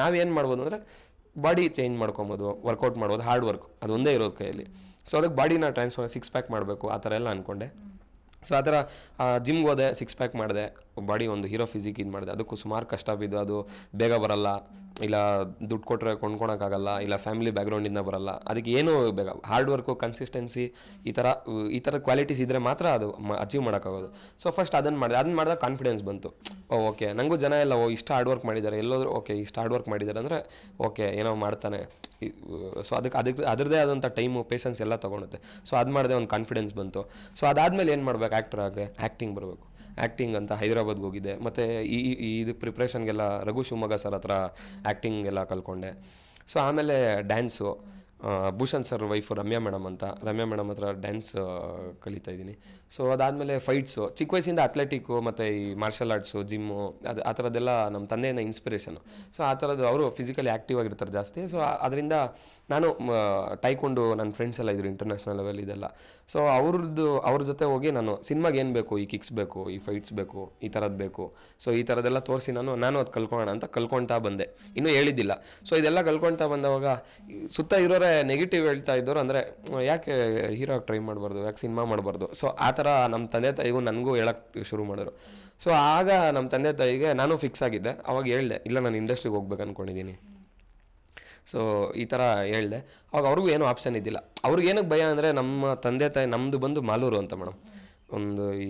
ನಾವೇನು ಮಾಡ್ಬೋದು ಅಂದರೆ ಬಾಡಿ ಚೇಂಜ್ ಮಾಡ್ಕೊಬೋದು ವರ್ಕೌಟ್ ಮಾಡ್ಬೋದು ಹಾರ್ಡ್ ವರ್ಕ್ ಅದು ಒಂದೇ ಇರೋದು ಕೈಯಲ್ಲಿ. ಸೊ ಅದಕ್ಕೆ ಬಾಡಿನ ಟ್ರಾನ್ಸ್ಫರ್ ಸಿಕ್ಸ್ ಪ್ಯಾಕ್ ಮಾಡಬೇಕು, ಆ ಥರ ಎಲ್ಲ ಅಂದ್ಕೊಂಡೆ ಸೊ ಆ ಥರ ಜಿಮ್ಗೆ ಹೋದೆ ಸಿಕ್ಸ್ ಪ್ಯಾಕ್ ಮಾಡಿದೆ. ಬಾಡಿ ಒಂದು ಹೀರೋ ಫಿಸಿಕ್ ಇದು ಮಾಡಿದೆ. ಅದಕ್ಕೂ ಸುಮಾರು ಕಷ್ಟ ಬಿದ್ದು ಅದು ಬೇಗ ಬರಲ್ಲ. ಇಲ್ಲ ದುಡ್ಡು ಕೊಟ್ಟರೆ ಕೊಂಡ್ಕೊಳಕ್ಕಾಗಲ್ಲ ಇಲ್ಲ ಫ್ಯಾಮಿಲಿ ಬ್ಯಾಕ್ಗ್ರೌಂಡಿಂದ ಬರಲ್ಲ, ಅದಕ್ಕೆ ಏನೂ ಬೇಕು ಹಾರ್ಡ್ ವರ್ಕು ಕನ್ಸಿಸ್ಟೆನ್ಸಿ ಈ ಥರ ಈ ಥರ ಕ್ವಾಲಿಟೀಸ್ ಇದ್ದರೆ ಮಾತ್ರ ಅದು ಅಚೀವ್ ಮಾಡೋಕ್ಕಾಗೋದು. ಸೊ ಫಸ್ಟ್ ಅದನ್ನು ಮಾಡಿದೆ ಅದನ್ನ ಮಾಡಿದಾಗ ಕಾನ್ಫಿಡೆನ್ಸ್ ಬಂತು. ಓಕೆ ನನಗೂ ಜನ ಎಲ್ಲ ಓ, ಇಷ್ಟು ಹಾರ್ಡ್ ವರ್ಕ್ ಮಾಡಿದ್ದಾರೆ, ಎಲ್ಲೋದ್ರು ಓಕೆ ಇಷ್ಟು ಹಾರ್ಡ್ ವರ್ಕ್ ಮಾಡಿದ್ದಾರೆ ಅಂದರೆ ಓಕೆ ಏನೋ ಮಾಡ್ತಾನೆ. ಸೊ ಅದಕ್ಕೆ ಅದಕ್ಕೆ ಅದರದೇ ಆದಂಥ ಟೈಮು ಪೇಷನ್ಸ್ ಎಲ್ಲ ತೊಗೊಳುತ್ತೆ ಸೊ ಅದು ಮಾಡಿದೆ ಒಂದು ಕಾನ್ಫಿಡೆನ್ಸ್ ಬಂತು. ಸೊ ಅದಾದಮೇಲೆ ಏನು ಮಾಡ್ಬೇಕು ಆ್ಯಕ್ಟರ್ ಆಗಿ ಆ್ಯಕ್ಟಿಂಗ್ ಬರಬೇಕು. ಆ್ಯಕ್ಟಿಂಗ್ ಅಂತ ಹೈದರಾಬಾದ್ಗೆ ಹೋಗಿದ್ದೆ. ಮತ್ತು ಈ, ಈ- ಇದು ಪ್ರಿಪ್ರೇಷನ್ಗೆಲ್ಲ ರಘು ಶಿವಮೊಗ್ಗ ಸರ್ ಹತ್ರ ಆ್ಯಕ್ಟಿಂಗ್ ಎಲ್ಲ ಕಲ್ತ್ಕೊಂಡೆ ಸೊ ಆಮೇಲೆ dance Bhushan sir wife Ramya madam ಅಂತ. ರಮ್ಯಾ ಮೇಡಮ್ ಹತ್ರ ಡ್ಯಾನ್ಸ್ ಕಲಿತಾ ಇದ್ದೀನಿ. ಸೊ ಅದಾದಮೇಲೆ ಫೈಟ್ಸು ಚಿಕ್ಕ ವಯಸ್ಸಿಂದ ಅಥ್ಲೆಟಿಕ್ಕು ಮತ್ತು ಈ ಮಾರ್ಷಲ್ ಆರ್ಟ್ಸು ಜಿಮ್ಮು ಅದು, ಆ ಥರದ್ದೆಲ್ಲ ನಮ್ಮ ತಂದೆಯಿಂದ ಇನ್ಸ್ಪಿರೇಷನು ಸೊ ಆ ಥರದ್ದು ಅವರು ಫಿಸಿಕಲಿ ಆ್ಯಕ್ಟಿವ್ ಆಗಿರ್ತಾರೆ ಜಾಸ್ತಿ. ಸೊ ಅದರಿಂದ ನಾನು ಟೈಕೊಂಡು ನನ್ನ ಫ್ರೆಂಡ್ಸ್ ಎಲ್ಲ ಇದ್ರು ಇಂಟರ್ನ್ಯಾಷನಲ್ ಲೆವೆಲ್ ಇದೆಲ್ಲ. ಸೊ ಅವ್ರದ್ದು, ಅವ್ರ ಜೊತೆ ಹೋಗಿ ನಾನು ಸಿನಿಮಾಗೆ ಏನು ಬೇಕು, ಈ ಕಿಕ್ಸ್ ಬೇಕು, ಈ ಫೈಟ್ಸ್ ಬೇಕು, ಈ ಥರದ್ದು ಬೇಕು. ಸೊ ಈ ಥರದ್ದೆಲ್ಲ ತೋರಿಸಿ ನಾನು ನಾನು ಅದು ಕಲ್ಕೊಳ್ಳೋಣ ಅಂತ ಕಲ್ಕೊಳ್ತಾ ಬಂದೆ. ಇನ್ನೂ ಹೇಳಿದ್ದಿಲ್ಲ. ಸೊ ಇದೆಲ್ಲ ಕಲ್ಕೊಳ್ತಾ ಬಂದವಾಗ ಸುತ್ತ ಇರೋರೇ ನೆಗೆಟಿವ್ ಹೇಳ್ತಾ ಇದ್ದವರು ಅಂದರೆ ಯಾಕೆ ಹೀರೋ ಟ್ರೈ ಮಾಡಬಾರ್ದು? ಯಾಕೆ ಸಿನಿಮಾ ಮಾಡಬಾರ್ದು? ಸೊ ಆ ಥರ ನಮ್ಮ ತಂದೆ ತಾಯಿಗೂ ನನಗೂ ಹೇಳಕ್ಕೆ ಶುರು ಮಾಡಿದ್ರು. ಸೊ ಆಗ ನಮ್ಮ ತಂದೆ ತಾಯಿಗೆ ನಾನು ಫಿಕ್ಸ್ ಆಗಿದ್ದೆ. ಅವಾಗ ಹೇಳ್ದೆ, ಇಲ್ಲ, ನಾನು ಇಂಡಸ್ಟ್ರಿಗೆ ಹೋಗ್ಬೇಕು ಅಂದ್ಕೊಂಡಿದ್ದೀನಿ ಸೊ ಈ ಥರ ಹೇಳ್ದೆ. ಅವಾಗ ಅವ್ರಿಗೂ ಏನೂ ಆಪ್ಷನ್ ಇದ್ದಿಲ್ಲ. ಅವ್ರಿಗೆ ಏನಕ್ಕೆ ಭಯ ಅಂದರೆ, ನಮ್ಮ ತಂದೆ ತಾಯಿ ನಮ್ಮದು ಬಂದು ಮಾಲೂರು ಅಂತ ಮೇಡಮ್. ಒಂದು ಈ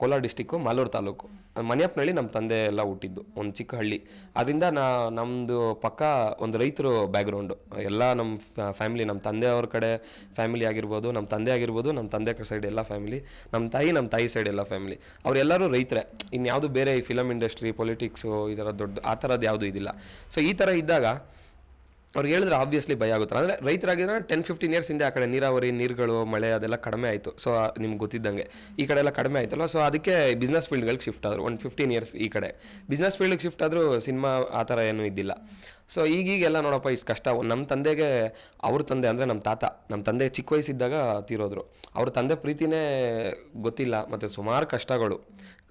ಕೋಲಾರ ಡಿಸ್ಟಿಕ್ಕು ಮಾಲೂರು ತಾಲೂಕು. ಮನೆಯಪ್ಪನಹಳ್ಳಿ ನಮ್ಮ ತಂದೆ ಎಲ್ಲ ಹುಟ್ಟಿದ್ದು, ಒಂದು ಚಿಕ್ಕ ಹಳ್ಳಿ. ಅದರಿಂದ ನಾ ನಮ್ಮದು ಪಕ್ಕ ಒಂದು ರೈತರು ಬ್ಯಾಕ್ಗ್ರೌಂಡು ಎಲ್ಲ ನಮ್ಮ ಫ್ಯಾಮಿಲಿ ನಮ್ಮ ತಂದೆ ಅವ್ರ ಕಡೆ ಫ್ಯಾಮಿಲಿ ಆಗಿರ್ಬೋದು ನಮ್ಮ ತಂದೆ ಆಗಿರ್ಬೋದು ನಮ್ಮ ತಂದೆ ಸೈಡ್ ಎಲ್ಲ ಫ್ಯಾಮಿಲಿ ನಮ್ಮ ತಾಯಿ ನಮ್ಮ ತಾಯಿ ಸೈಡ್ ಎಲ್ಲ ಫ್ಯಾಮಿಲಿ ಅವರೆಲ್ಲರೂ ರೈತರೇ. ಇನ್ಯಾವುದು ಬೇರೆ ಈ ಫಿಲಮ್ ಇಂಡಸ್ಟ್ರಿ ಪೊಲಿಟಿಕ್ಸು ಈ ಥರ ದೊಡ್ಡ, ಆ ಥರದ್ದು ಯಾವುದೂ ಇದಿಲ್ಲ. ಸೊ ಈ ಥರ ಇದ್ದಾಗ ಅವ್ರಿಗೆ ಹೇಳಿದ್ರೆ ಆಬ್ವಿಯಸ್ಲಿ ಭಯ ಆಗುತ್ತೆ. ಅಂದರೆ ರೈತರಾಗಿದ್ರೆ ಟೆನ್ ಫಿಫ್ಟೀನ್ ಇಯರ್ಸ್ ಹಿಂದೆ ಆ ಕಡೆ ನೀರಾವರಿ, ನೀರುಗಳು, ಮಳೆ ಅದೆಲ್ಲ ಕಡಿಮೆ ಆಯಿತು. ಸೊ ನಿಮ್ಗೆ ಗೊತ್ತಿದ್ದಂಗೆ. ಈ ಕಡೆ ಎಲ್ಲ ಕಡಿಮೆ ಆಯ್ತಲ್ಲ ಸೊ ಅದಕ್ಕೆ ಬಿಸ್ನೆಸ್ ಫೀಲ್ಡ್ಗಳಿಗೆ ಶಿಫ್ಟ್ ಆದರು. ಒಂದು ಫಿಫ್ಟೀನ್ ಇಯರ್ಸ್ ಈ ಕಡೆ. ಬಿಸ್ನೆಸ್ ಫೀಲ್ಡ್ಗೆ ಶಿಫ್ಟ್ ಆದರೂ ಸಿನಿಮಾ ಆ ಥರ ಏನೂ ಇದ್ದಿಲ್ಲ. ಸೊ ಈಗೀಗೆಲ್ಲ ನೋಡಪ್ಪ, ಇಷ್ಟು ಕಷ್ಟ. ನಮ್ಮ ತಂದೆಗೆ, ಅವ್ರ ತಂದೆ ಅಂದರೆ ನಮ್ಮ ತಾತ. ನಮ್ಮ ತಂದೆ ಚಿಕ್ಕ ವಯಸ್ಸಿದ್ದಾಗ ತೀರೋದ್ರು. ಅವ್ರ ತಂದೆ ಪ್ರೀತಿನೇ ಗೊತ್ತಿಲ್ಲ, ಮತ್ತು ಸುಮಾರು ಕಷ್ಟಗಳು.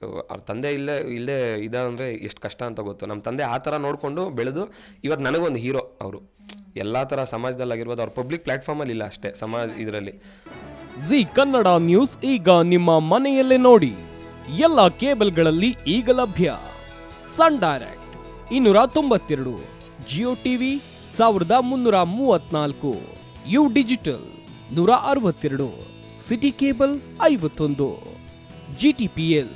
ಅವ್ರ ತಂದೆ ಇಲ್ಲೇ ಇಲ್ಲೇ ಇದ ಅಂದರೆ ಎಷ್ಟು ಕಷ್ಟ ಅಂತ ಗೊತ್ತು. ನಮ್ಮ ತಂದೆ ಆ ಥರ ನೋಡಿಕೊಂಡು ಬೆಳೆದು ಇವತ್ತು ನನಗೊಂದು ಹೀರೋ ಅವರು. ಎಲ್ಲ ಥರ ಸಮಾಜದಲ್ಲಾಗಿರ್ಬೋದು, ಅವ್ರ ಪಬ್ಲಿಕ್ ಪ್ಲ್ಯಾಟ್ಫಾರ್ಮಲ್ಲಿ ಇಲ್ಲ ಅಷ್ಟೇ ಸಮಾಜ ಇದರಲ್ಲಿ. ಜಿ ಕನ್ನಡ ನ್ಯೂಸ್ ಈಗ ನಿಮ್ಮ ಮನೆಯಲ್ಲೇ ನೋಡಿ. ಎಲ್ಲ ಕೇಬಲ್ಗಳಲ್ಲಿ ಈಗ ಲಭ್ಯ. ಸನ್ ಡೈರೆಕ್ಟ್ ಇನ್ನೂರ ತೊಂಬತ್ತೆರಡು, ಜಿಯೋ ಟಿವಿ ಸಾವಿರದ ಮುನ್ನೂರ ಮೂವತ್ನಾಲ್ಕು ಯು ಡಿಜಿಟಲ್ ನೂರ ಅರವತ್ತೆರಡು, ಸಿಟಿ ಕೇಬಲ್ ಐವತ್ತೊಂದು, ಜಿ ಟಿ ಪಿ ಎಲ್